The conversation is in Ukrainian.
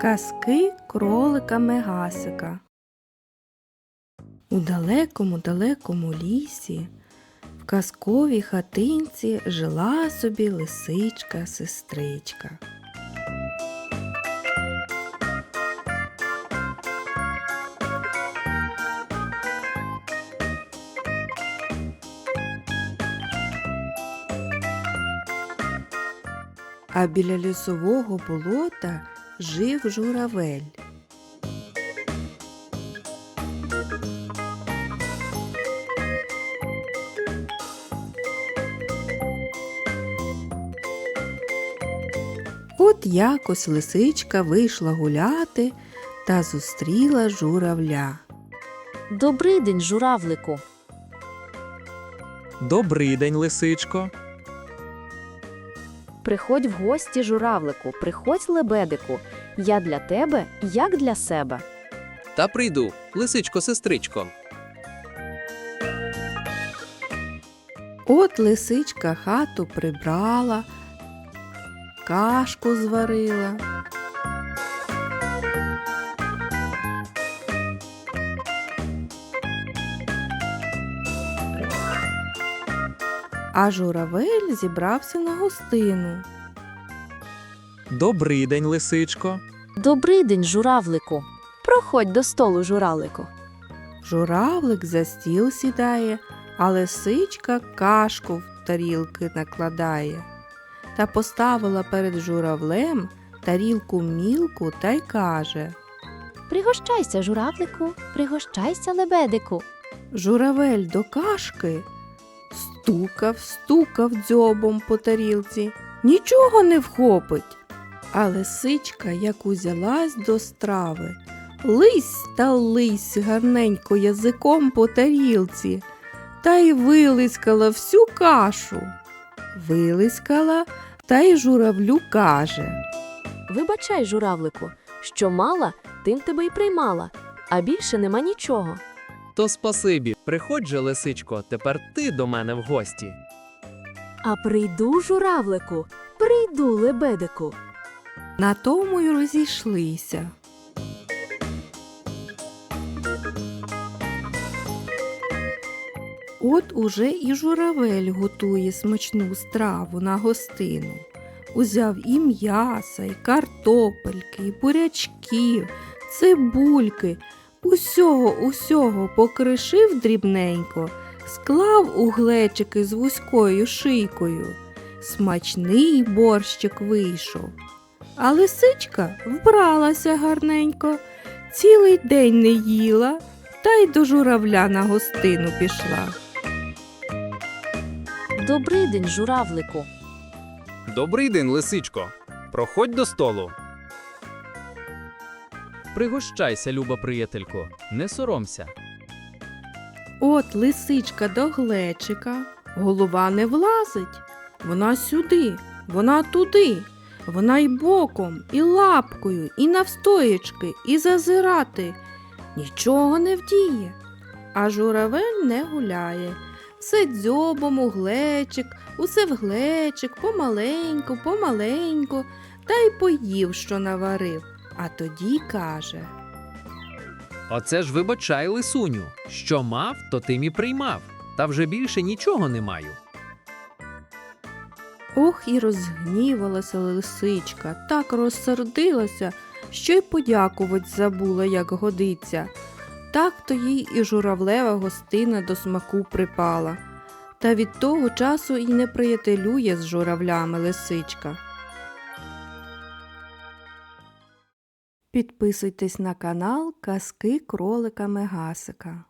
Казки кролика Мегасика. У далекому далекому лісі, в казковій хатинці жила собі лисичка сестричка. А біля лісового болота жив журавель. От якось лисичка вийшла гуляти та зустріла журавля. Добрий день, журавлику. Добрий день, лисичко. Приходь в гості, журавлику, приходь лебедику. Я для тебе, як для себе. Та прийду, лисичко, сестричко. От лисичка хату прибрала, кашку зварила. А журавель зібрався на гостину. Добрий день, лисичко. Добрий день, журавлику. Проходь до столу, журавлику. Журавлик за стіл сідає, а лисичка кашку в тарілки накладає. Та поставила перед журавлем тарілку мілку та й каже Пригощайся, журавлику, пригощайся, лебедику. Журавель до кашки стукав, стукав дзьобом по тарілці, нічого не вхопить. А лисичка, як узялась до страви, лись та лись гарненько язиком по тарілці, та й вилискала всю кашу. Вилискала та й журавлю каже. Вибачай, журавлику, що мала, тим тебе й приймала, а більше нема нічого. То спасибі, приходь же, лисичко, тепер ти до мене в гості. А прийду, журавлику, прийду, лебедику. На тому й розійшлися. От уже і журавель готує смачну страву на гостину. Узяв і м'яса, і картопельки, і бурячків, цибульки, усього усього покришив дрібненько, склав у глечики з вузькою шийкою. Смачний борщик вийшов. А лисичка вбралася гарненько, цілий день не їла, та й до журавля на гостину пішла. Добрий день, журавлику. Добрий день, лисичко. Проходь до столу. Пригощайся, люба приятелько, не соромся. От лисичка до глечика, голова не влазить. Вона сюди, вона туди, вона й боком, і лапкою, і навстоячки, і зазирати. Нічого не вдіє. А журавель не гуляє. Все дзьобом у глечик, усе в глечик, помаленьку, помаленьку, та й поїв, що наварив. А тоді каже. Оце ж вибачай, лисуню. Що мав, то тим і приймав. Та вже більше нічого не маю. Ох, і розгнівалася лисичка, так розсердилася, що й подякувати забула, як годиться. Так то їй і журавлева гостина до смаку припала. Та від того часу і не приятелює з журавлями лисичка. Підписуйтесь на канал Казки кролика Мегасика.